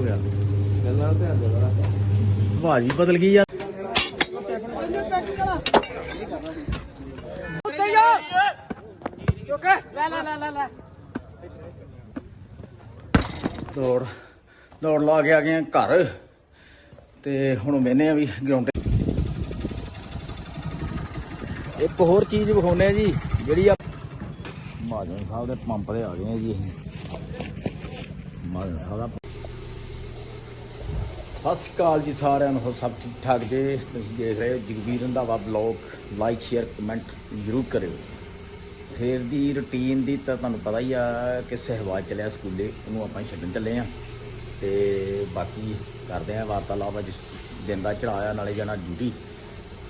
ਹੋ ਗਿਆ। ਗੱਲਾਂ ਤੇ ਆਂਦੇ ਬੜਾ ਆਵਾਜ਼ ਵੀ ਬਦਲ ਗਈ ਯਾਰ। ਦੌੜ ਦੌੜ ਲਾ ਕੇ ਆ ਗਏ ਘਰ। ਤੇ ਹੁਣ ਮੈਨੇ ਆ ਵੀ ਗਰਾਊਂਡ ਇੱਕ ਹੋਰ ਚੀਜ਼ ਵਿਖਾਉਨੇ ਆ ਜੀ ਜਿਹੜੀ ਆ ਮਹਾਜਨ ਸਾਹਿਬ ਦੇ ਪੰਪ ਤੇ ਆ ਗਏ ਆ ਜੀ ਅਸੀਂ ਮਹਾਜਨ ਸਾਹਿਬ ਦਾ ਸਤਿ ਸ਼੍ਰੀ ਅਕਾਲ ਜੀ ਸਾਰਿਆਂ ਨੂੰ ਸਭ ਠੀਕ ਠਾਕ ਜੇ? ਤੁਸੀਂ ਦੇਖ ਰਹੇ ਹੋ Jagveer Randhawa blog like share comment ਜ਼ਰੂਰ ਕਰਿਓ। ਫੇਰ ਦੀ ਰੁਟੀਨ ਦੀ ਤਾਂ ਤੁਹਾਨੂੰ ਪਤਾ ਹੀ ਆ ਕਿ ਸ਼ਹਿਵਾਜ਼ ਚੱਲਿਆ ਸਕੂਲੇ, ਉਹਨੂੰ ਆਪਾਂ ਛੱਡਣ ਚੱਲੇ ਆ। ਤੇ ਬਾਕੀ ਕਰਦੇ ਆ ਵਾਰਤਾਲਾਪ, ਅੱਜ ਦਿਨ ਦਾ ਚੜਾਇਆ ਨਾਲੇ ਜਾਣਾ ਡਿਊਟੀ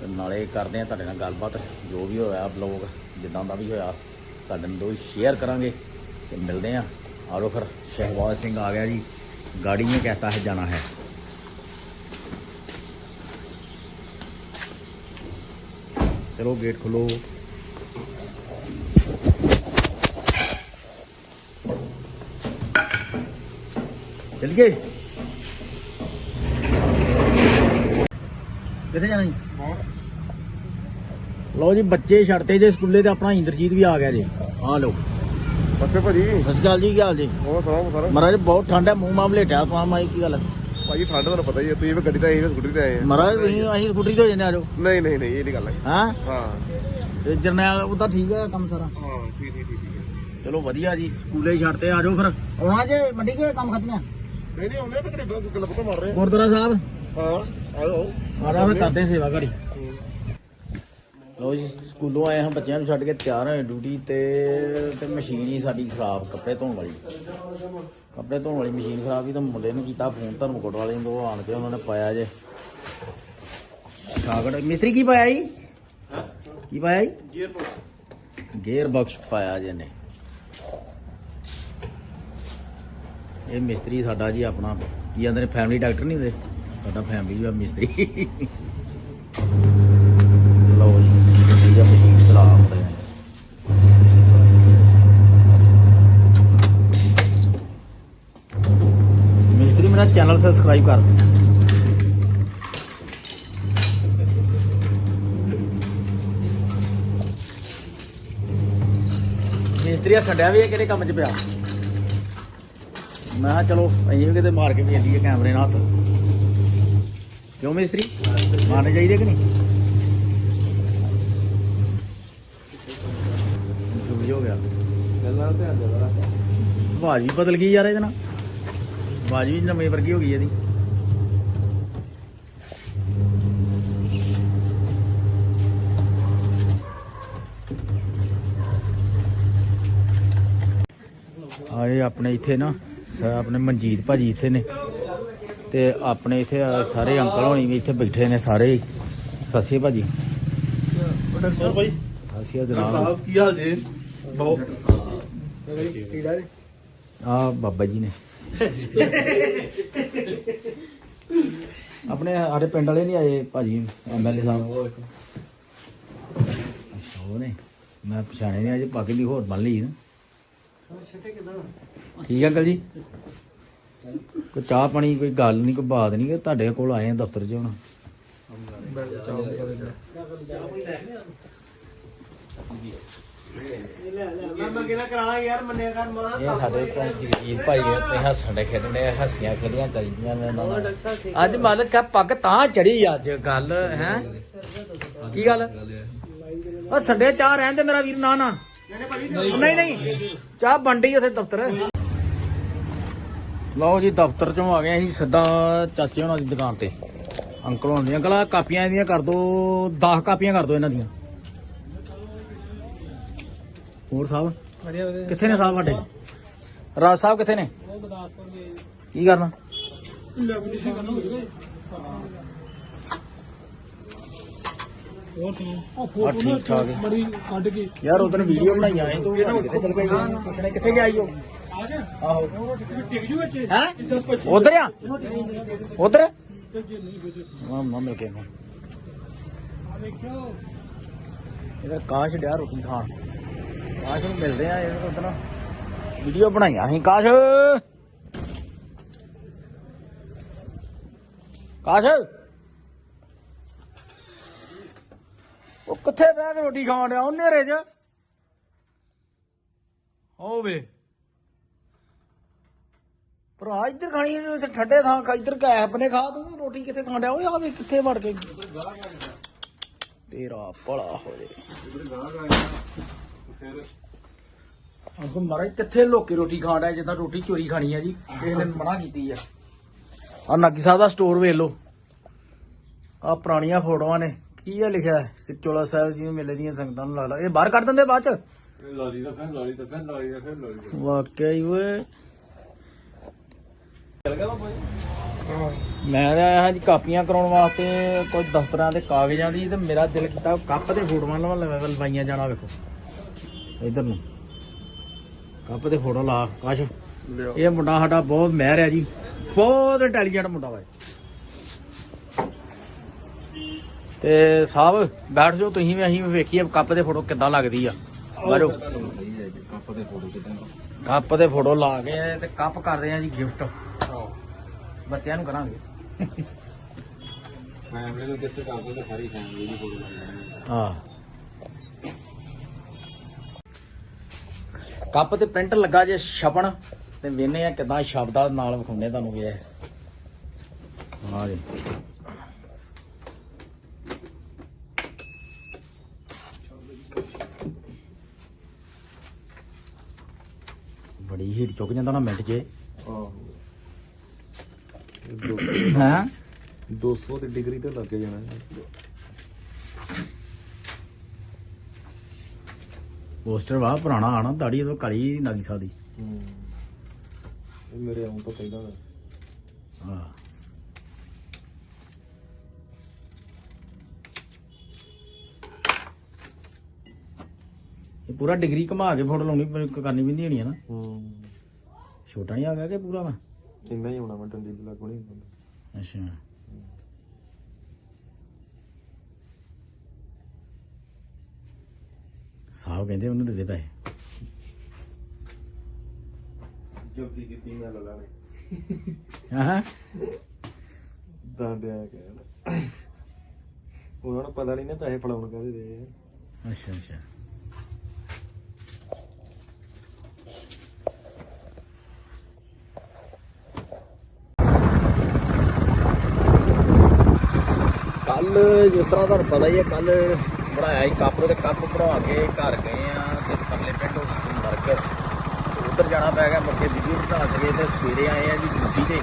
ਨਾਲੇ ਕਰਦੇ ਆ ਤੁਹਾਡੇ ਨਾਲ ਗੱਲਬਾਤ, ਜੋ ਵੀ ਹੋਇਆ ਬਲੌਗ ਜਿੱਦਾਂ ਦਾ ਵੀ ਹੋਇਆ, ਤੁਹਾਡੇ ਨਾਲ ਦੋ ਸ਼ੇਅਰ ਕਰਾਂਗੇ। ਤੇ ਮਿਲਦੇ ਆ। ਆਰੋ ਫਿਰ ਸ਼ਹਿਬਾਜ਼ ਸਿੰਘ ਆ ਗਿਆ ਜੀ। ਗਾੜੀ ਨੇ ਕਹਤਾ ਹੈ ਜਾਣਾ ਹੈ। ਚਲੋ ਗੇਟ ਖੋਲੋ। ਚਲ ਗਏ? ਕਿੱਥੇ ਜਾਣਾ ਜੀ ਲਓ ਜੀ ਬੱਚੇ ਛੱਡਤੇ ਜੇ ਸਕੂਲੇ ਤੇ ਆਪਣਾ ਇੰਦਰਜੀਤ ਵੀ ਆ ਗਿਆ ਜੀ। ਆ ਲਓ। ਬੱਚੇ ਭਾਜੀ। ਸਤਿ ਸ਼੍ਰੀ ਅਕਾਲ ਜੀ ਕੀ ਹਾਲ ਜੀ? ਬਹੁਤ ਸਾਰਾ? ਮਹਾਰਾਜ ਬਹੁਤ ਠੰਡਾ ਮੂੰਹ ਮਾਮਲੇ ਟਾ ਤੁਹਾਂ ਮਾਈ ਕੀ ਗੱਲ? ਹੈ ਭਾਜੀ ਠੰਡ ਤੁਹਾਨੂੰ ਪਤਾ ਹੀ ਹੈ ਤੁਸੀਂ ਵੀ ਗੱਡੀ ਤੇ ਆਏ ਹੋ ਸਕੂਟਰੀ ਤੇ ਆਏ ਆ। ਮਹਾਰਾਜ ਤੁਸੀਂ ਅਸੀਂ ਸਕੂਟਰੀ ਤੇ ਹੋ ਜਾਂਦੇ ਆ ਜਾਓ ਨਹੀਂ ਨਹੀਂ ਨਹੀਂ ਇਹ ਨਹੀਂ ਗੱਲ ਹੈ। ਹਾਂ? ਹਾਂ। ਤੇ ਜਰਨੈਲ ਉਹ ਤਾਂ ਠੀਕ ਹੈ ਕੰਮ ਸਾਰਾ। ਹਾਂ ਠੀਕ ਠੀਕ ਠੀਕ ਚਲੋ ਵਧੀਆ ਜੀ ਸਕੂਲੇ ਛੱਡਤੇ ਆ ਜਾਓ ਫਿਰ। ਆਉਣਾ ਜੇ ਮੰਡੀ ਕੇ ਕੰਮ ਖਤਮ ਹੈ ਨਹੀਂ ਨਹੀਂ ਉਹਨੇ ਤਾਂ ਕਿਹੜੇ ਗੱਲ ਪਤਾ ਮਾਰ ਰਹੇ ਗੁਰਦੁਆਰਾ ਸਾਹਿਬ? ਹਾਂ ਆਓ ਫਿਰ ਕਰਦੇ ਸੇਵਾ ਘੜੀ। ਲੋ ਜੀ ਸਕੂਲੋਂ ਆਏ ਹਾਂ ਬੱਚਿਆਂ ਨੂੰ ਛੱਡ ਕੇ ਤਿਆਰ ਹੋਏ ਡਿਊਟੀ ਤੇ ਤੇ ਮਸ਼ੀਨ ਹੀ ਸਾਡੀ ਖਰਾਬ ਕੱਪੜੇ ਧੋਣ ਵਾਲੀ। ਕੱਪੜੇ ਧੋਣ ਵਾਲੀ ਮਸ਼ੀਨ ਖਰਾਬ ਹੀ ਤਾਂ ਮੁੰਡੇ ਨੂੰ ਕੀਤਾ ਫੋਨ ਧਰਮਕੋਟ ਵਾਲੇ ਨੂੰ ਉਹ ਆਣ ਕੇ ਉਹਨਾਂ ਨੇ ਪਾਇਆ ਜੇ। ਸਾਗੜ ਮਿਸਤਰੀ ਕੀ ਪਾਇਆ ਜੀ? ਕੀ ਪਾਇਆ ਜੀ? ਗੀਅਰ ਬਾਕਸ ਗੇਅਰ ਬਕਸ ਪਾਇਆ ਜੇ ਨੇ ਇਹ ਮਿਸਤਰੀ ਸਾਡਾ ਜੀ ਆਪਣਾ ਕੀ ਕਹਿੰਦੇ ਨੇ ਫੈਮਿਲੀ ਡਾਕਟਰ ਨਹੀਂ ਹੁੰਦੇ? ਸਾਡਾ ਫੈਮਿਲੀ ਦਾ ਮਿਸਤਰੀ। ਚੈਨਲ ਸਬਸਕ੍ਰਾਈਬ ਕਰ। ਮਿਸਤਰੀ ਆ ਛੱਡਿਆ ਵੀ ਇਹ ਕਿਹੜੇ ਕੰਮ 'ਚ ਪਿਆ? ਮੈਂ ਕਿਹਾ ਚਲੋ ਅਸੀਂ ਵੀ ਕਿਤੇ ਮਾਰ ਕੇ ਵੇਖ ਲਈਏ ਕੈਮਰੇ ਨਾਲ ਹੱਥ। ਕਿਉਂ ਮਿਸਤਰੀ? ਮਾਰਨੇ ਚਾਹੀਦੇ ਕਿ ਨਹੀਂ? ਹੋ ਗਿਆ। ਗੱਲਾਂ ਤੇ ਆਂਦੇ ਬੜਾ ਆਵਾਜ਼ ਵੀ ਬਦਲ ਗਈ ਯਾਰ ਇਹਦੇ ਨਾਲ। ਆਵਾਜ਼ ਵੀ ਨਵੇਂ ਵਰਗੀ ਹੋ ਗਈ ਇਹਦੀ। ਆਏ ਆਪਣੇ ਇੱਥੇ ਨਾ ਆਪਣੇ ਮਨਜੀਤ ਭਾਜੀ ਇੱਥੇ ਨੇ। ਤੇ ਆਪਣੇ ਇੱਥੇ ਸਾਰੇ ਅੰਕਲ ਹੋਣੀ ਵੀ ਇੱਥੇ ਬੈਠੇ ਨੇ ਸਾਰੇ ਅਕਾਲ ਭਾਜੀ। ਭਾਈ। ਕੀ ਹਾਲ ਜੀ? ਬਹੁਤ ਆ ਬਾਬਾ ਜੀ ਨੇ। ਆਪਣੇ ਸਾਡੇ ਪਿੰਡ ਵਾਲੇ ਨਹੀਂ ਆਏ ਭਾਜੀ ਐਮਐਲਏ ਸਾਹਿਬ। ਅੱਛਾ ਉਹ ਨੇ ਮੈਂ ਪਛਾਣੇ ਨਹੀਂ ਅਜੇ ਪੱਗ ਵੀ ਹੋਰ ਬੰਨ ਲਈ ਨਾ। ਠੀਕ ਹੈ ਅੰਕਲ ਜੀ? ਕੋਈ ਚਾਹ ਪਾਣੀ ਕੋਈ ਗੱਲ ਨਹੀਂ ਕੋਈ ਬਾਤ ਨਹੀਂ ਕਿ ਤੁਹਾਡੇ ਕੋਲ ਆਏ ਆ ਦਫ਼ਤਰ 'ਚ ਹੁਣ। ਇਹ ਸਾਡੇ ਤਾਂ ਜਗਜੀਤ ਭਾਈ ਤੇ ਹੱਸਣ ਦੇ ਖੇਡਣੇ ਹੱਸੀਆਂ ਖੇਡੀਆਂ ਕਰੀਆਂ ਨੇ ਨਾਲ। ਅੱਜ ਮਾਲਕ ਆ ਪੱਗ ਤਾਂ ਚੜੀ ਅੱਜ ਗੱਲ ਹੈ? ਕੀ ਗੱਲ? ਉਹ ਸੰਡੇ ਚਾਹ ਰਹਿਣ ਦੇ ਮੇਰਾ ਵੀਰ ਨਾ ਨਾ। ਨਹੀਂ ਨਹੀਂ ਚਾਹ ਬੰਡੀ ਉੱਥੇ ਦਫ਼ਤਰ। ਲਓ ਜੀ ਦਫ਼ਤਰ ਚੋਂ ਆ ਗਏ ਅਸੀਂ ਸਿੱਧਾ ਚਾਚੇ ਹੋਣਾ ਦੀ ਦੁਕਾਨ ਤੇ। ਅੰਕਲ ਹੋਣਾ ਦੀਆਂ ਅੰਕਲ ਆਹ ਕਾਪੀਆਂ ਇਹਦੀਆਂ ਕਰ ਦੋ 10 ਕਾਪੀਆਂ ਕਰ ਦੋ ਇਹਨਾਂ ਦੀਆਂ। ਹੋਰ ਸਾਹਿਬ? ਵਧੀਆ ਵਧੀਆ। ਕਿੱਥੇ ਨੇ ਸਾਹਿਬ ਸਾਡੇ? ਰਾਜ ਸਾਹਿਬ ਕਿੱਥੇ ਨੇ? ਉਹ ਕੀ ਕਰਨਾ? ਲੈਬੋਰੇਟਰੀ ਕਰਨਾ ਹੋ ਜੂਗਾ ਹੋਰ ਸੁਣੋ ਹਾਂ, ਠੀਕ ਠਾਕ ਹੈ। ਬੜੀ ਕੱਢ ਕੇ। ਯਾਰ ਉਦੋਂ ਵੀਡੀਓ ਬਣਾਈਆਂ ਐ ਤੂੰ। ਕਿੱਥੇ ਚਲ ਗਈ ਪੁੱਛਣੇ ਕਿੱਥੇ ਗਿਆ ਉਹ? ਆ ਜਾ। ਆਹੋ। ਟਿਕ ਜੂ ਵਿੱਚ? ਹੈ? 10 25 ਉਧਰ ਆ? ਉਧਰ? ਜੇ ਨਹੀਂ ਵਿੱਚ ਮਾਂ ਮਾਂ ਮਿਲ ਕੇ ਮੈਂ ਆ ਵੇਖਿਓ। ਇਧਰ ਕਾਸ਼ ਡਿਆ ਰੋਟੀ ਖਾਣ। ਕਾਸ਼ ਨੂੰ ਮਿਲਦੇ ਆ ਇਹ ਉਦੋਂ ਵੀਡੀਓ ਬਣਾਈਆਂ ਸੀ ਕਾਸ਼। ਕਾਸ਼। ਉਹ ਕਿੱਥੇ ਬਹਿ ਕੇ ਰੋਟੀ ਖਾਣ ਡਿਆ ਉਹਨੇ ਰੇ ਹੋਵੇ ਭਰਾ, ਇੱਧਰ ਖਾਣੀ ਇੱਥੇ ਠੰਡੇ ਥਾਂ ਖਾ, ਇੱਧਰ ਗੈਪ ਨੇ ਖਾ ਤੂੰ, ਰੋਟੀ ਕਿੱਥੇ ਖਾਣ ਡਿਆ? ਓਏ ਆ ਵੇ ਕਿੱਥੇ ਵੜ ਕੇ। ਤੇਰਾ ਭਲਾ ਹੋ ਜੇ ਅੰਕੋ ਮਹਾਰਾਜ ਕਿੱਥੇ ਲੋਕੀ ਰੋਟੀ ਖਾਣ ਡਿਆ ਜਿੱਦਾਂ ਰੋਟੀ ਚੋਰੀ ਖਾਣੀ ਆ ਜੀ ਕਿਸੇ ਨੇ ਮਨਾ ਕੀਤੀ ਆ। ਆ ਨਾਗੀ ਸਾਹਿਬ ਦਾ ਸਟੋਰ ਵੇਖ ਲਓ। ਆ ਪੁਰਾਣੀਆਂ ਫੋਟੋਆਂ ਨੇ। ਕੀ ਆ ਲਿਖਿਆ? ਹੈ ਸਿਚੋਲਾ ਸਾਹਿਬ ਜੀ ਨੂੰ ਮੇਲੇ ਦੀਆਂ ਸੰਗਤਾਂ ਨੂੰ ਲਾ ਲਾ। ਇਹ ਬਾਹਰ ਕੱਢ ਦਿੰਦੇ ਬਾਅਦ ਚ? ਲਾਲੀ ਦਾ ਫਿਰ ਲਾਲੀ ਦਾ ਫਿਰ ਲਾਲੀ ਦਾ ਫਿਰ ਲਾਲੀ ਦਾ ਵਾਕਿਆ ਹੀ ਓਏ। ਚੱਲ ਗਿਆ ਬਾਬਾ ਮੈਂ ਤਾਂ ਆਇਆ ਹਾਂ ਜੀ ਕਾਪੀਆਂ ਕਰਾਉਣ ਵਾਸਤੇ ਕੁਝ ਦਫ਼ਤਰਾਂ ਦੇ ਕਾਗਜ਼ਾਂ ਦੀ ਤੇ ਮੇਰਾ ਦਿਲ ਕੀਤਾ ਕੱਪ ਦੇ ਫੋਟੋਆਂ ਲਵਾ ਲਵਾਈਆਂ ਜਾਣਾ ਵੇਖੋ। ਇਧਰ ਨੂੰ। ਕੱਪ ਦੇ ਫੋਟੋ ਲਾ ਕਾਸ਼। ਇਹ ਮੁੰਡਾ ਸਾਡਾ ਬਹੁਤ ਮਹਿਰ ਹੈ ਜੀ। ਬਹੁਤ ਇੰਟੈਲੀਜੈਂਟ ਮੁੰਡਾ ਵਾ ਇਹ। ਤੇ ਸਾਹਿਬ ਬੈਠ ਜਾਓ ਤੁਸੀਂ ਵੀ ਅਸੀਂ ਵੀ ਵੇਖੀਏ ਕੱਪ ਦੇ ਫੋਟੋ ਕਿੱਦਾਂ ਲੱਗਦੀ ਆ। ਬਾਰੋ ਕੱਪ ਦੇ ਫੋਟੋ ਕਿਦਾਂ ਕੱਪ ਦੇ ਫੋਟੋ ਲਾ ਕੇ ਤੇ ਕੱਪ ਕਰਦੇ ਆ ਜੀ ਗਿਫਟ। ਬੱਚਿਆਂ ਨੂੰ ਕਰਾਂਗੇ। ਫੈਮਿਲੀ ਨੂੰ ਕਿੱਥੇ ਕਰਦੇ ਤਾਂ ਸਾਰੀ ਫੈਮਿਲੀ ਦੀ ਫੋਟੋ ਹਾਂ। ਕੱਪ ਤੇ ਪ੍ਰਿੰਟ ਲੱਗਾ ਜੇ ਛਪਣ ਤੇ ਵੇਨੇ ਆ ਕਿਦਾਂ ਸ਼ਬਦਾਂ ਨਾਲ ਵਿਖਾਉਣੇ ਤੁਹਾਨੂੰ ਵੀ ਇਹ। ਹਾਂ ਜੀ। ਬੜੀ ਹੀਟ ਚੁੱਕ ਜਾਂਦਾ ਨਾ ਮਿੰਟ 'ਚ। ਆਹੋ। ਹਾਂ? 200 ਦੀ ਡਿਗਰੀ ਤੇ ਲੱਗ ਜਾਣਾ। ਪੋਸਟਰ ਵਾ ਪੁਰਾਣਾ ਆਣਾ ਦਾੜੀ ਉਹ ਕਾਲੀ ਨਾਗੀ ਸਾਦੀ। ਹੂੰ। ਇਹ ਮੇਰੇ ਆਉਣ ਤੋਂ ਪਹਿਲਾਂ ਦਾ। ਹਾਂ। ਇਹ ਪੂਰਾ ਡਿਗਰੀ ਘੁਮਾ ਕੇ ਫੋਟੋ ਲਾਉਣੀ ਪ- ਕਰਨੀ ਪੈਂਦੀ ਹੋਣੀ ਹੈ ਨਾ। ਹੂੰ। ਛੋਟਾ ਨਹੀਂ ਆ ਗਿਆ ਕਿ ਪੂਰਾ ਵਾ? ਇੰਨਾ ਹੀ ਹੋਣਾ ਮੈਂ ਡੰਡੀ ਦੇ ਲੱਗੂ ਨਹੀਂ ਹੁੰਦਾ। ਅੱਛਾ। ਸਾਹ ਕਹਿੰਦੇ ਉਹਨੂੰ ਦੇ ਦੇ ਪੈਸੇ। ਜਲਦੀ ਕੀਤੀ ਮੈਂ ਲਗਾ ਲੈ ਹਾਂ ਦਾਦਿਆ ਕਹਿਣ ਉਹਨਾਂ ਨੂੰ ਪਤਾ ਨਹੀਂ ਨਾ ਪੈਸੇ ਫੜਾਉਣ ਕਾਹਦੇ ਦੇ। ਅੱਛਾ ਅੱਛਾ। ਕੱਲ ਜਿਸ ਤਰ੍ਹਾਂ ਤੁਹਾਨੂੰ ਪਤਾ ਹੀ ਹੈ ਕੱਲ ਬਣਾਇਆ ਸੀ, ਕੱਪ ਤੇ ਕੱਪ ਬਣਾ ਕੇ ਘਰ ਗਏ ਆ ਤੇ ਪਰਲੇ ਪਿੰਡ ਹੋ ਗਈ ਸੀ ਮਰਕਰ ਉਧਰ ਜਾਣਾ ਪੈ ਗਿਆ, ਮੁੜ ਕੇ ਵੀਡੀਓ ਨਹੀਂ ਬਣਾ ਸਕੇ ਤੇ ਸਵੇਰੇ ਆਏ ਆ ਜੀ ਡਿਊਟੀ ਤੇ।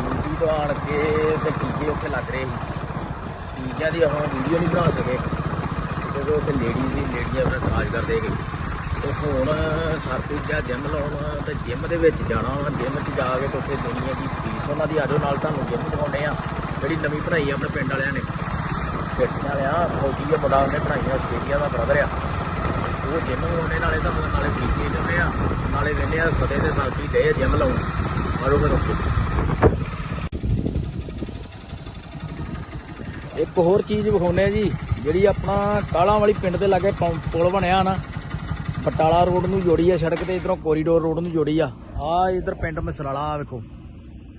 ਡਿਊਟੀ ਤੋਂ ਆਣ ਕੇ ਤੇ ਟੀਕੇ ਉੱਥੇ ਲੱਗ ਰਹੇ ਸੀ। ਟੀਕਿਆਂ ਦੀ ਆਪਾਂ ਵੀਡੀਓ ਨਹੀਂ ਬਣਾ ਸਕੇ। ਕਿਉਂਕਿ ਉੱਥੇ ਲੇਡੀਜ਼ ਸੀ ਲੇਡੀਆਂ ਆਪਣਾ ਇਤਰਾਜ਼ ਕਰਦੇ ਗਏ ਤੇ ਹੁਣ ਸਰਪ੍ਰੀਤ ਦਾ ਜਿਮ ਲਾਉਣ, ਤੇ ਜਿਮ ਦੇ ਵਿੱਚ ਜਾਣਾ ਵਾ, ਜਿਮ 'ਚ ਜਾ ਕੇ ਤੇ ਉੱਥੇ ਦੇਣੀ ਹੈ ਜੀ ਫੀਸ। ਉਹਨਾਂ ਦੀ ਆਜੋ ਨਾਲ ਤੁਹਾਨੂੰ ਜਿਮ ਦਿਖਾਉਂਦੇ ਆ, ਜਿਹੜੀ ਨਵੀਂ ਬਣਾਈ ਆ ਆਪਣੇ ਪਿੰਡ ਵਾਲਿਆਂ ਨੇ। ਪੇਟੀਆਂ ਵਾਲਿਆਂ, ਫੌਜੀ ਆ ਮੁੰਡਾ ਉਹਨੇ ਬਣਾਈ ਆਸਟ੍ਰੇਲੀਆ ਦਾ ਬ੍ਰਦਰ ਆ। ਉਹ ਜਿਮ ਲਾਉਣੇ ਨਾਲੇ ਤੁਹਾਨੂੰ ਨਾਲੇ ਫੀਸ ਦੇ ਦਿੰਦੇ ਆ, ਨਾਲੇ ਵੇਲੇ ਆ ਫਤਿਹ ਤੇ ਸਰਪ੍ਰੀਤ ਦੇ ਜਿਮ ਲਾਉਣ। ਮਾਰੋ ਫਿਰ ਇੱਕ ਹੋਰ ਚੀਜ਼ ਵਿਖਾਉਂਦੇ ਆ ਜੀ, ਜਿਹੜੀ ਆਪਣਾ ਕਾਲਾਂ ਵਾਲੀ ਪਿੰਡ ਦੇ ਲਾਗੇ ਪੁਲ ਬਣਿਆ ਨਾ, ਬਟਾਲਾ ਰੋਡ ਨੂੰ ਜੋੜੀ ਆ, ਸੜਕ ਤੇ ਇਧਰੋਂ ਕੋਰੀਡੋਰ ਰੋਡ ਨੂੰ ਜੋੜੀ ਆ। ਆ ਇਧਰ ਪਿੰਡ ਮਸਰਾਲਾ ਆ ਵੇਖੋ।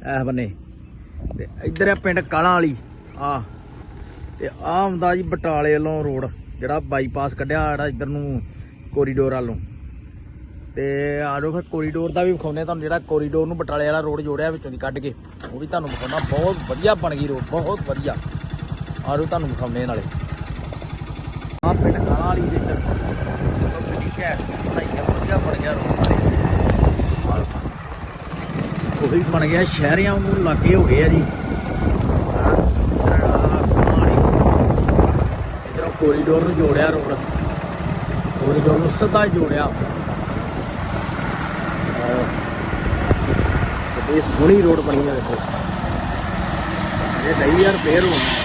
ਐ ਬੰਨੇ। ਤੇ ਇਧਰ ਆ ਪਿੰਡ ਕਾਲਾਂ ਵਾਲੀ। ਆ। ਤੇ ਆ ਹੁੰਦਾ ਜੀ ਬਟਾਲੇ ਵੱਲੋਂ ਰੋਡ, ਜਿਹੜਾ ਬਾਈਪਾਸ ਕੱਢਿਆ ਜਿਹੜਾ ਇਧਰ ਨੂੰ ਕੋਰੀਡੋਰ ਵੱਲੋਂ। ਤੇ ਆਜੋ ਫਿਰ ਕੋਰੀਡੋਰ ਦਾ ਵੀ ਵਿਖਾਉਂਦੇ ਆ ਤੁਹਾਨੂੰ, ਜਿਹੜਾ ਕੋਰੀਡੋਰ ਨੂੰ ਬਟਾਲੇ ਵਾਲਾ ਰੋਡ ਜੋੜਿਆ ਵਿੱਚੋਂ ਦੀ ਕੱਢ ਕੇ, ਉਹ ਵੀ ਤੁਹਾਨੂੰ ਵਿਖਾਉਣਾ ਬਹੁਤ ਵਧੀਆ ਬਣ ਗਈ ਰੋਡ, ਬਹੁਤ ਵਧੀਆ। ਆਜੋ ਤੁਹਾਨੂੰ ਵਿਖਾਉਂਦੇ ਆ ਨਾਲੇ। ਆ ਪਿੰਡ ਕਾਲਾਂ ਵਾਲੀ ਦੇ ਇੱਧਰ। ਠੀਕ ਹੈ। ਵਧੀਆ ਬਣ ਗਿਆ ਰੋਡ ਨਾਲੇ। ਉਹ ਵੀ ਬਣ ਗਿਆ, ਸ਼ਹਿਰਿਆਂ ਨੂੰ ਲਾਗੇ ਹੋ ਗਏ ਆ ਜੀ ਇਧਰੋਂ ਕੋਰੀਡੋਰ ਨੂੰ ਜੋੜਿਆ ਰੋਡ। ਕੋਰੀਡੋਰ ਨੂੰ ਸਿੱਧਾ ਜੋੜਿਆ। ਇਹ ਸੋਹਣੀ ਰੋਡ ਬਣੀ ਆ ਦੇਖੋ। ਇਹ ਨਹੀਂ ਯਾਰ, ਫੇਰ ਹੋਣੀ।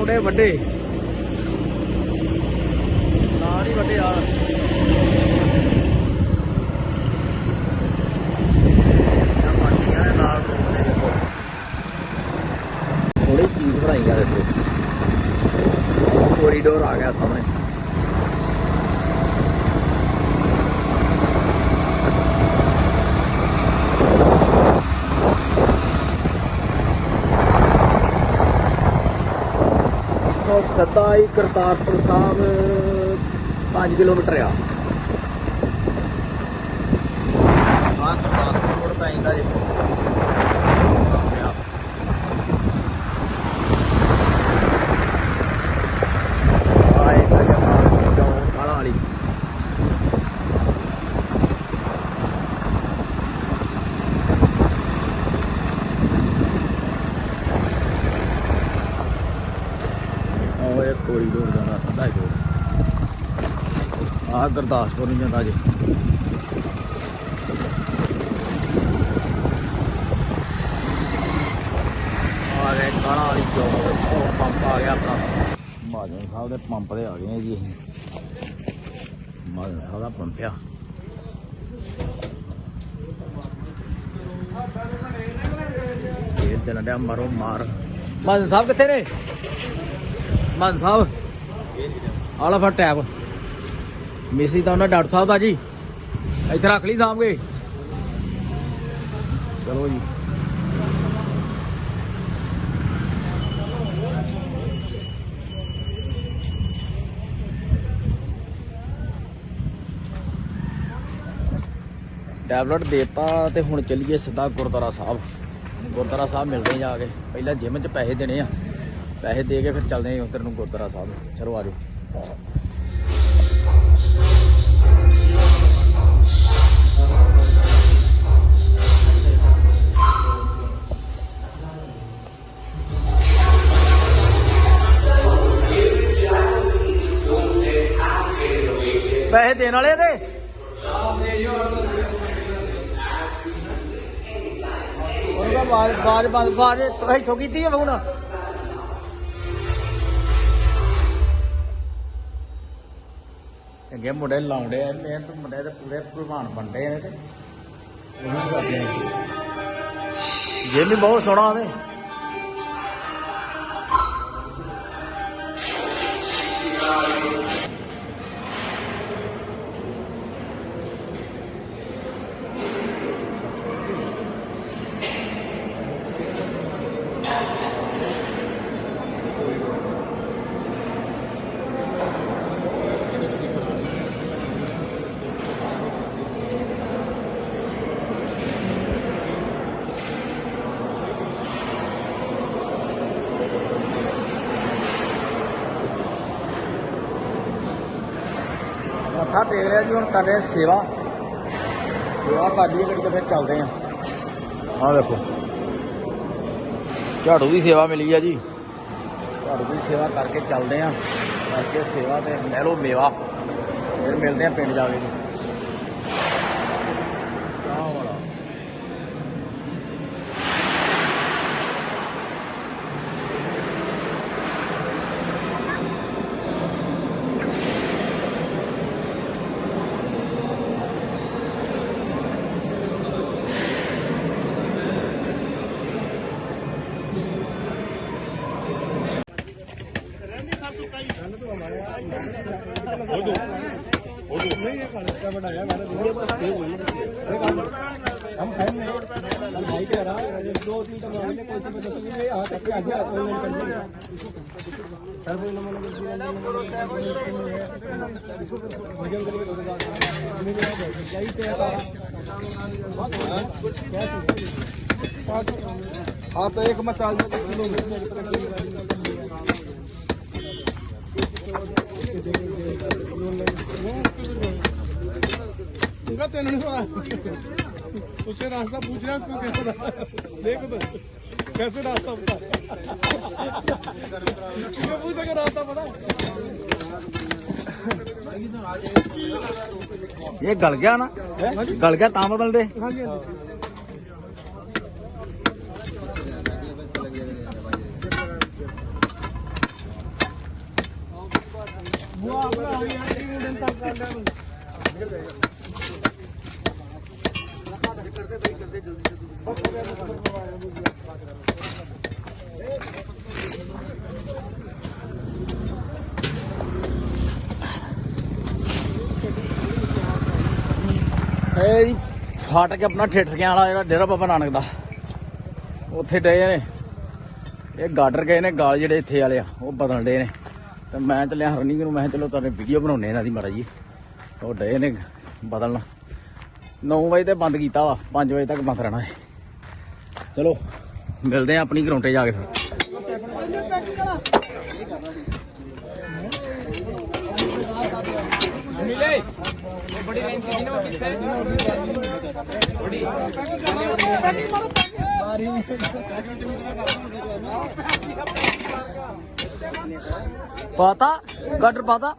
ਵੱਡੇ ਵੱਡੇ ਨਾਲ ਹੀ ਵੱਡੇ ਆ ਆਹ ਪਾਟੀਆਂ ਦੇ ਨਾਲ ਪੌਂਡੇ ਦੇਖੋ ਥੋੜੀ ਚੀਜ਼ ਬਣਾਈ ਆ ਦੇਖੋ ਕੋਰੀਡੋਰ ਆ ਗਿਆ ਸਾਹਮਣੇ ਇੱਥੋਂ ਸਿੱਧਾ ਹੀ ਕਰਤਾਰਪੁਰ ਸਾਹਿਬ 5 ਕਿਲੋਮੀਟਰ ਆ। ਆ ਕਰਤਾਰਪੁਰ ਰੋਡ ਤਾਂ ਇੰਦਾ ਜੀ ਸਾਹਮਣੇ ਆ ਆ ਇੱਕ ਜਗ੍ਹਾ ਚੌਂਕ ਕਾਲਾ ਵਾਲੀ ਉਹ ਇਹ ਕੋਰੀਡੋਰ ਜਾਂਦਾ ਸਿੱਧਾ ਹੀ ਆ ਗੁਰਦਾਸਪੁਰ ਨੂੰ ਜਾਂਦਾ ਜੀ। ਆ ਗਏ ਕਾਲਾ ਵਾਲੀ ਚੌਕ ਉਹ ਪੰਪ ਆ ਗਿਆ ਆਪਣਾ। ਮਹਾਜਨ ਸਾਹਿਬ ਦੇ ਪੰਪ ਤੇ ਆ ਗਏ ਆ ਜੀ ਅਸੀਂ। ਮਹਾਜਨ ਸਾਹਿਬ ਦਾ ਪੰਪ ਆ। ਇਹ ਚੱਲਣ ਡਿਆ ਮਾਰੋ ਮਾਰ। ਮਹਾਜਨ ਸਾਹਿਬ ਕਿੱਥੇ ਨੇ? ਮਹਾਜਨ ਸਾਹਿਬ। ਆਲਾ ਫੜ ਟੈਬ ਮਿਸੀ ਤਾਂ ਉਹਨਾਂ ਡਾਕਟਰ ਸਾਹਿਬ ਦਾ ਜੀ। ਇੱਥੇ ਰੱਖ ਲਈ ਸਾਹਮਣੇ ਚਲੋ ਜੀ। ਟੈਬਲੇਟ ਦੇਤਾ ਤੇ ਹੁਣ ਚੱਲੀਏ ਸਿੱਧਾ ਗੁਰਦੁਆਰਾ ਸਾਹਿਬ। ਗੁਰਦੁਆਰਾ ਸਾਹਿਬ ਮਿਲਦੇ ਜਾ ਕੇ। ਪਹਿਲਾਂ ਜਿਮ 'ਚ ਪੈਸੇ ਦੇਣੇ ਆ। ਪੈਸੇ ਦੇ ਕੇ ਫਿਰ ਚੱਲਦੇ ਆ ਉਧਰ ਨੂੰ ਗੁਰਦੁਆਰਾ ਸਾਹਿਬ। ਚਲੋ ਆਜੋ ਪੈਸੇ ਦੇਣ ਵਾਲੇ ਤੇ? ਉਹਦਾ ਬਾਜ ਬਾਜ ਬਾਜ ਬਾਜ ਇੱਥੋਂ ਕੀਤੀ ਹੈ ਹੁਣ ਅੱਗੇ ਮੁੰਡੇ ਲਾਉਂਦੇ ਆ ਮਿਹਨਤ ਮੁੰਡੇ ਤੇ ਪੂਰੇ ਪ੍ਰਮਾਣ ਬੰਦੇ ਨੇ ਤੇ। ਉਹਨੂੰ ਕਰਦੇ ਨੇ ਜੇ ਵੀ ਬਹੁਤ ਸੋਹਣਾ ਉਹਦੇ ਕਰ ਰਹੇ ਸੇਵਾ। ਸੇਵਾ ਕਰ ਲਈਏ ਕੜੀ ਤੇ ਫਿਰ ਚੱਲਦੇ ਆਂ। ਆਹ ਦੇਖੋ। ਝਾੜੂ ਦੀ ਸੇਵਾ ਮਿਲੀ ਆ ਜੀ। ਝਾੜੂ ਦੀ ਸੇਵਾ ਕਰਕੇ ਚੱਲਦੇ ਆਂ। ਕਰਕੇ ਸੇਵਾ ਤੇ ਲੈ ਮੇਵਾ। ਫਿਰ ਮਿਲਦੇ ਆਂ ਪਿੰਡ ਜਾ ਕੇ हम भाई कह रहा है दो तीन टन वाले कोई से बता ये आ करके आ गया ऑनलाइन कर दिया सर बोल नंबर भजन करके दो बात क्या ही तय हाँ तो एक मत चाल उनका तेन उससे रास्ता पूछ रहा है उसको कैसे रास्ता देख उधर कैसे रास्ता पता मैं पूछ रहा रास्ता पता ये गल गया ना गल गया ताम बदल दे हाँ जी वो अपना हो गया तीन दिन तक ਮੁੰਡੇ ਤੱਕ ਕਰ ਲਿਆ ਇਹ ਜੀ, ਫਾਟਕ ਆਪਣਾ ਠੇਠਰੀਆਂ ਵਾਲਾ ਜਿਹੜਾ ਡੇਰਾ ਬਾਬਾ ਨਾਨਕ ਦਾ। ਉੱਥੇ ਡਏ ਨੇ। ਇਹ ਗਾਡਰ ਗਏ ਨੇ, ਗਾਲ ਜਿਹੜੇ ਇੱਥੇ ਵਾਲੇ ਆ, ਉਹ ਬਦਲ ਡਏ ਨੇ। ਤੇ ਮੈਂ ਚੱਲਿਆ ਰਨਿੰਗ ਨੂੰ, ਮੈਂ ਕਿਹਾ ਚਲੋ ਤੁਹਾਨੂੰ ਵੀਡੀਓ ਬਣਾਉਣੇ ਇਹਨਾਂ ਦੀ ਮਾੜਾ ਜੀ। ਉਹ ਡਏ ਨੇ ਬਦਲਣਾ। 9 ਵਜੇ ਤੇ ਬੰਦ ਕੀਤਾ ਵਾ 5 ਵਜੇ ਤੱਕ ਬੰਦ ਰਹਿਣਾ ਹੈ ਚਲੋ, ਮਿਲਦੇ ਆ ਆਪਣੀ ਗਰਾਉਂਡੇ ਜਾ ਕੇ ਫਿਰ। ਮਿਲੇ ਬੜੀ ਲਾਈਨ ਕੀਤੀ ਨਾ ਕਿੱਥੇ ਬੜੀ ਪਾਤਾ ਗਾਡਰ ਪਾਤਾ।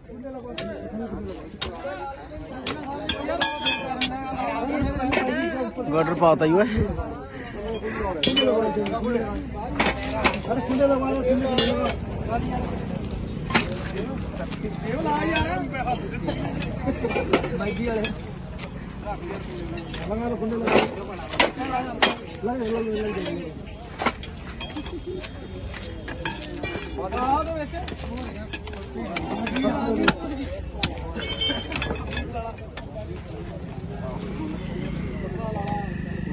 ਗਾਡਰ ਪਾਤਾ ਹੀ ਓਏ। ਬਾਈਕੀ ਵਾਲੇ ਲਗਾ ਲੋ ਕੁੰਡੇ ਲਗਾ ਲਗਾ ਲਗਾ ਲਗਾ ਉਹਦੇ ਵਿੱਚ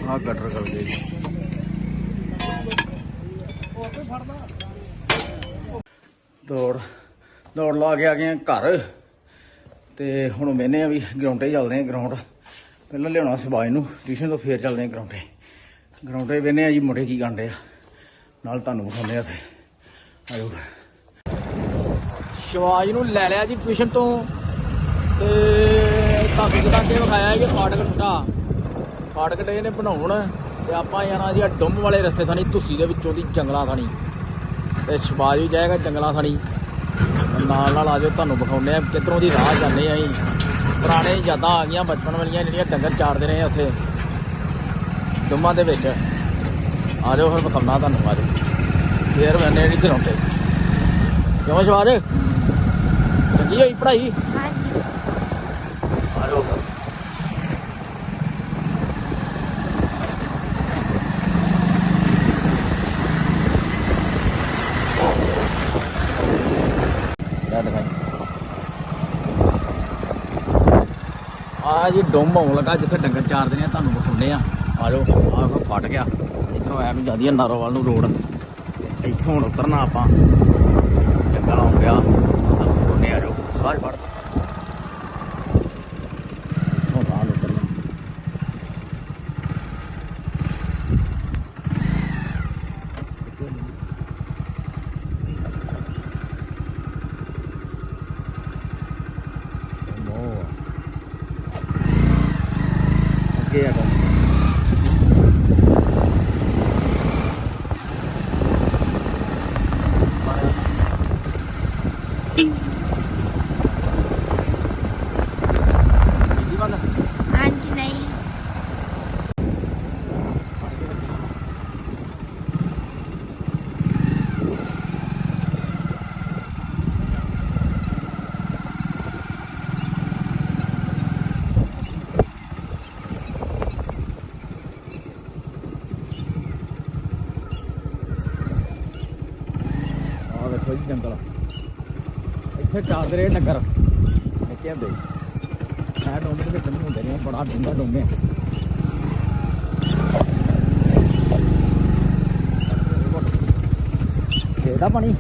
ਆ ਗਾਡਰ ਕਰ ਗਏ ਦੌੜ ਦੌੜ ਲਾ ਕੇ ਆ ਗਏ ਘਰ। ਤੇ ਹੁਣ ਮੈਨੇ ਆ ਵੀ ਗਰਾਉਂਡੇ ਚੱਲਦੇ ਆ ਗਰਾਉਂਡ ਪਹਿਲਾਂ ਲਿਆਉਣਾ ਸਬਾਜ ਨੂੰ ਟਿਊਸ਼ਨ ਤੋਂ ਫੇਰ ਚੱਲਦੇ ਆ ਗਰਾਊਂਡੇ ਗਰਾਊਂਡੇ ਵੇਨੇ ਆ ਜੀ, ਮੁੰਡੇ ਕੀ ਗਾਂਡੇ ਆ। ਨਾਲ ਤੁਹਾਨੂੰ ਵਿਖਾਉਂਦੇ ਆ ਫੇ ਆਇਓ ਸ਼ਿਵਾਜ ਨੂੰ ਲੈ ਲਿਆ ਜੀ ਟਿਊਸ਼ਨ ਤੋਂ। ਤੇ ਤੁਹਾਨੂੰ ਜਿੱਦਾਂ ਕਿ ਵਿਖਾਇਆ ਕਿ ਫਾਟਕ ਟੁੱਟਾ ਫਾਟਕ ਡੇ ਨੇ ਬਣਾਉਣ ਤੇ ਆਪਾਂ ਜਾਣਾ ਜੀ ਆ ਡੁੰਮ ਵਾਲੇ ਰਸਤੇ ਥਾਣੀ, ਧੁੱਸੀ ਦੇ ਵਿੱਚੋਂ ਦੀ ਜੰਗਲਾਂ ਥਾਣੀ। ਤੇ ਸ਼ਬਾਜ਼ ਵੀ ਜਾਏਗਾ ਜੰਗਲਾਂ ਥਾਣੀ। ਤੇ ਨਾਲ ਨਾਲ ਆਜੋ, ਤੁਹਾਨੂੰ ਵਿਖਾਉਂਦੇ ਆ ਕਿੱਧਰੋਂ ਦੀ ਰਾਹ ਜਾਂਦੇ ਆ ਅਸੀਂ। ਪੁਰਾਣੇ ਯਾਦਾਂ ਆ ਗਈਆਂ, ਬਚਪਨ ਵਾਲੀਆਂ ਜਿਹੜੀਆਂ ਡੰਗਰ ਚਾਰਦੇ ਰਹੇ ਉੱਥੇ। ਡੁੰਮਾਂ ਦੇ ਵਿੱਚ। ਆਜੋ, ਫਿਰ ਵਿਖਾਉਣਾ ਤੁਹਾਨੂੰ ਆਜੋ। ਫੇਰ ਮੈਨੇ ਜਿਹੜੀ 'ਤੇ। ਕਿਉਂ ਸ਼ਬਾਜ਼ ਚੰਗੀ ਹੋਈ ਪੜ੍ਹਾਈ ਆਜੋ ਲੈ ਦਿਖਾਈ ਆ ਜੀ, ਡੁੰਮ ਆਉਣ ਲੱਗਾ ਜਿੱਥੇ ਡੰਗਰ ਚਾਰਦੇ ਨੇ, ਤੁਹਾਨੂੰ ਵਿਖਾਉਂਦੇ ਆ ਆ ਜਾਓ ਆ ਕੋ ਫਟ ਗਿਆ। ਇੱਥੋਂ ਆਇਆ ਨੂੰ ਜਾਂਦੀ ਆ ਨਾਰੋਵਾਲ ਨੂੰ ਰੋਡ। ਤੇ ਇੱਥੋਂ ਹੁਣ ਉਤਰਨਾ ਆਪਾਂ। ਜੰਗਲ ਆਉਂ ਗਿਆ। ਤੁਹਾਨੂੰ ਵਿਖਾਉਂਦੇ ਆ ਜਾਓ ਸਾਰੇ ਫੜ ਇੱਥੋਂ ਨਾਲ ਉਤਰਨਾ ਮੋਹ ਅੱਗੇ ਆ ਕੰਮ ਹਾਂਜੀ ਨਹੀਂ ਆ ਵੇਖੋ ਜੀ ਜੰਗਲ ਇੱਥੇ ਚਾਰਦੇ ਰਹੇ ਨਗਰ ਨਿੱਕੇ ਹੁੰਦੇ ਮੈਂ ਡੋਂਗੇ ਦੇ ਵਿੱਚ ਨਹੀਂ ਹੁੰਦੇ ਨੇ, ਬੜਾ ਡੂੰਘਾ ਡੋਂਗੇ। ਖੇਦਾ ਪਾਣੀ?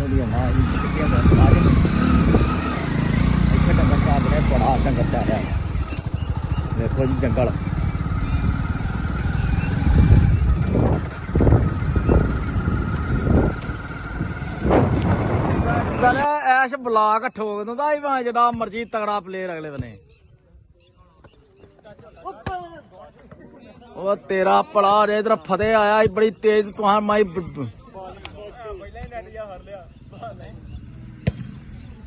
ਵਧੀਆ ਨਾ ਇਹ ਕਿੱਥੇ ਦਾ ਬਾਜ ਇੱਥੇ ਡੰਗਰ ਚਾਰ ਰਹੇ ਬੜਾ ਡੰਗਰ ਚਾਰਿਆ ਦੇਖੋ ਜੀ ਜੰਗਲ ਗੱਲ ਐਸ਼ ਬਲਾਕ ਠੋਕ ਦਿੰਦਾ ਹੀ ਭਾਵੇਂ ਜਿਹੜਾ ਮਰਜ਼ੀ ਤਗੜਾ ਪਲੇਅਰ ਅਗਲੇ ਬਨੇ ਉਹ ਤੇਰਾ ਪੜਾ ਜੇ ਇਧਰ ਫਤਿਹ ਆਇਆ ਸੀ ਬੜੀ ਤੇਜ਼ ਤੁਹਾਂ ਮਾਈ ਪਹਿਲਾਂ ਹੀ ਨੈਟ ਜਾ ਹਰ ਲਿਆ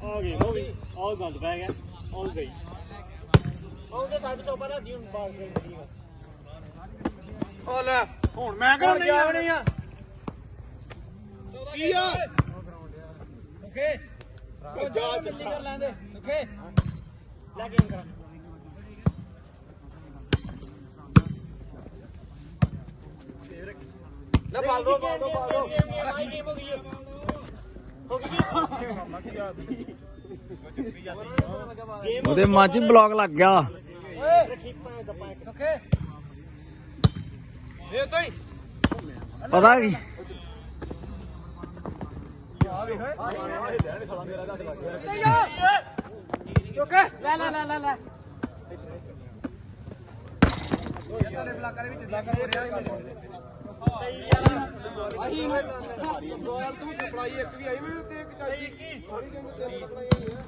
ਆ ਗਈ ਉਹ ਵੀ ਆਹ ਗੰਦ ਪੈ ਗਿਆ ਉਹ ਗਈ ਉਹ ਤੇ ਸਾਡੇ ਤੋਂ ਪਰਾਂ ਦੀ ਹੁਣ? ਬਾਲ ਗਈ ਓ ਲੈ ਹੁਣ ਮੈਂ ਕਰਾਂ ਨਹੀਂ ਆਉਣੀ ਆ। ਕੀ ਆ ਓ ਜਾ ਚੱਲੀ ਕਰ ਲੈਂਦੇ ਸੁਖੇ। ਲੈ ਕੇ ਕਰਾਂ। ਲੈ ਪਾਲ ਦੋ ਪਾਲ ਦੋ ਪਾਲ ਦੋ। ਉਹਦੇ ਮਨ 'ਚ ਬਲੌਕ ਲੱਗ ਗਿਆ। ਸੁਖੇ। ਇਹ ਤੋਂ ਹੀ। ਪਤਾ ਕੀ? ਚੁੱਕੇ। ਲੈ ਲੈ ਲੈ ਲੈ ਲੈ। ਆਹੀ ਨੂੰ ਦੋ ਯਾਰ ਤੂੰ ਸਪਲਾਈ ਇੱਕ ਵੀ ਆਈ ਮੈਨੂੰ ਤੇ ਇੱਕ ਚਾਹੀਦੀ ਕੀ ਸਾਰੀ ਗੇਮ ਤੇ ਸਪਲਾਈ ਆਈ ਆ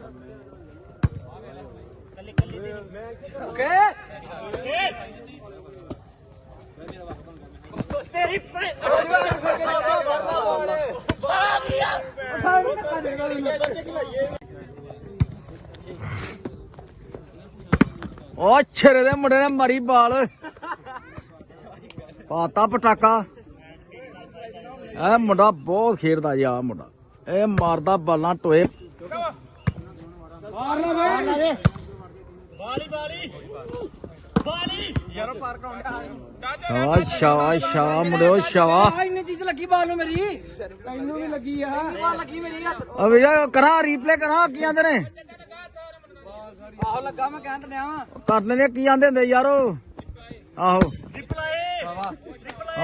ਕੱਲੇ ਕੱਲੇ ਦੇ ਓਕੇ ਤੇਰੀ ਪੈ ਉਹ ਛੇਰੇ ਦੇ ਮੁੰਡੇ ਨੇ ਮਰੀ ਬਾਲ। ਪਾਤਾ ਪਟਾਕਾ। ਇਹ ਮੁੰਡਾ ਬਹੁਤ ਖੇਡਦਾ ਜੀ ਆ ਮੁੰਡਾ। ਇਹ ਮਾਰਦਾ ਬਾਲਾਂ ਟੋਏ। ਮਾਰ ਲੈ ਬਈ ਬਾਲੀ ਬਾਲੀ ਬਾਲੀ। ਯਾਰੋ ਪਾਰ ਕਰਾਉਂਦਾ ਸ਼ਾਬਾਸ਼ ਸ਼ਾਬਾਸ਼ ਸ਼ਾਬਾਸ਼ ਮੁੰਡਿਓ ਸ਼ਾਬਾਸ਼। ਆ ਇੰਨੀ ਚੀਜ਼ ਲੱਗੀ ਬਾਲ ਨੂੰ ਮੇਰੀ। ਤੈਨੂੰ ਵੀ ਲੱਗੀ ਆ। ਬਾਲ ਲੱਗੀ ਮੇਰੀ ਹੱਥ। ਆ ਵੀਰਾ ਕਰਾਂ ਰੀਪਲੇ ਕਰਾਂ ਕੀ ਆਂਦੇ ਨੇ? ਆਹੋ ਲੱਗਾ ਮੈਂ ਕਹਿਣ ਤੇ ਕਰ ਲੈਣੇ ਕੀ ਆਂਦੇ ਹੁੰਦੇ ਯਾਰੋ? ਆਹੋ।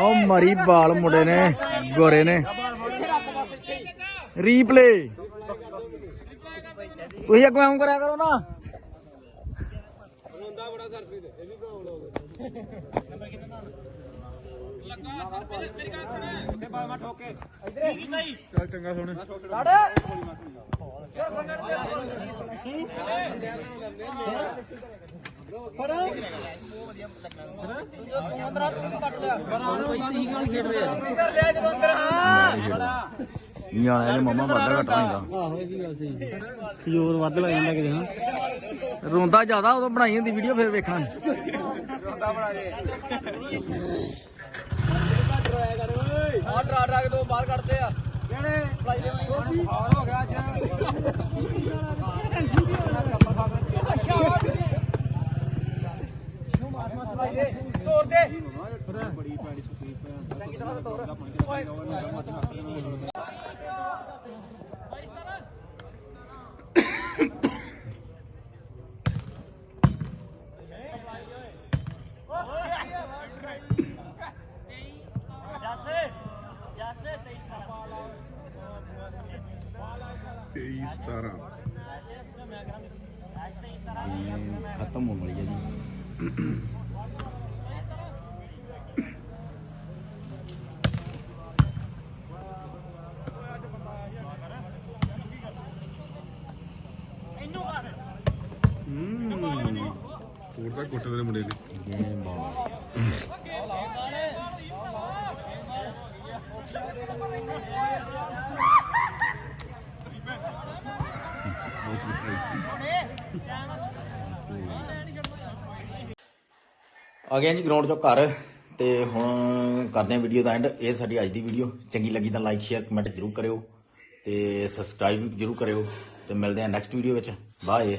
ਉਹ ਮਰੀ ਬਾਲ ਮੁੰਡੇ ਨੇ ਗੋਰੇ ਨੇ। ਰੀਪਲੇ ਤੁਸੀਂ ਅੱਗੋਂ ਐਂ ਕਰਿਆ ਕਰੋ ਨਾ। ਰੋਂਦਾ ਬੜਾ ਸਰਸੀ ਤੇ ਇਹ ਵੀ ਪ੍ਰੋਬਲਮ ਤੇ ਬਾਲ ਮੈਂ ਠੋਕੇ ਕੀ ਚੱਲ ਚੰਗਾ ਸੁਣ ਨਿਆਣੇ ਨੇ ਮਮਾ ਵੱਡਾ ਘਟਾ ਹੁੰਦਾ ਆਹੋ ਇਹ ਵੀ ਗੱਲ ਸਹੀ ਜ਼ੋਰ ਵੱਧ ਲੱਗ ਜਾਂਦਾ ਕਿਤੇ ਹਾਂ ਰੋਂਦਾ ਜ਼ਿਆਦਾ ਉਦੋਂ ਬਣਾਈ ਹੁੰਦੀ ਵੀਡੀਓ ਫੇਰ ਵੇਖਣਾ। ਰੋਂਦਾ ਬਣਾ ਦੇ ਆ ਡਰਾ ਡਰਾ ਕੇ ਦੋ ਬਾਹਰ ਕੱਢਦੇ ਆ ਕਿਹੜੇ ਫਲਾਈ ਦੇ ਲਈ ਹੋ ਗਿਆ ਅੱਜ ਤੋੜ ਦੇ ਬੜੀ ਪੈੜੀ ਸੁੱਕੀ ਚੰਗੀ ਤਰ੍ਹਾਂ ਤੋੜ ਖਤਮ ਹੋਣ ਵਾਲੀ ਹੈ ਜੀ ਹੋਰ ਤਾਂ ਕੁੱਟ ਦੇ ਮੁੰਡੇ ਨੇ ਗੇਮ ਬਾਲ ਆ ਗਿਆ ਜੀ ਗਰਾਊਂਡ ਚੋਂ ਘਰ ਤੇ ਹੁਣ ਕਰਦੇ ਆ ਵੀਡੀਓ ਦਾ ਐਂਡ ਇਹ ਸਾਡੀ ਅੱਜ ਦੀ ਵੀਡੀਓ ਚੰਗੀ ਲੱਗੀ ਤਾਂ ਲਾਈਕ ਸ਼ੇਅਰ ਕਮੈਂਟ ਜ਼ਰੂਰ ਕਰਿਓ ਤੇ ਸਬਸਕ੍ਰਾਈਬ ਜ਼ਰੂਰ ਕਰਿਓ ਤੇ ਮਿਲਦੇ ਆ ਨੈਕਸਟ ਵੀਡੀਓ ਵਿੱਚ। ਬਾਏ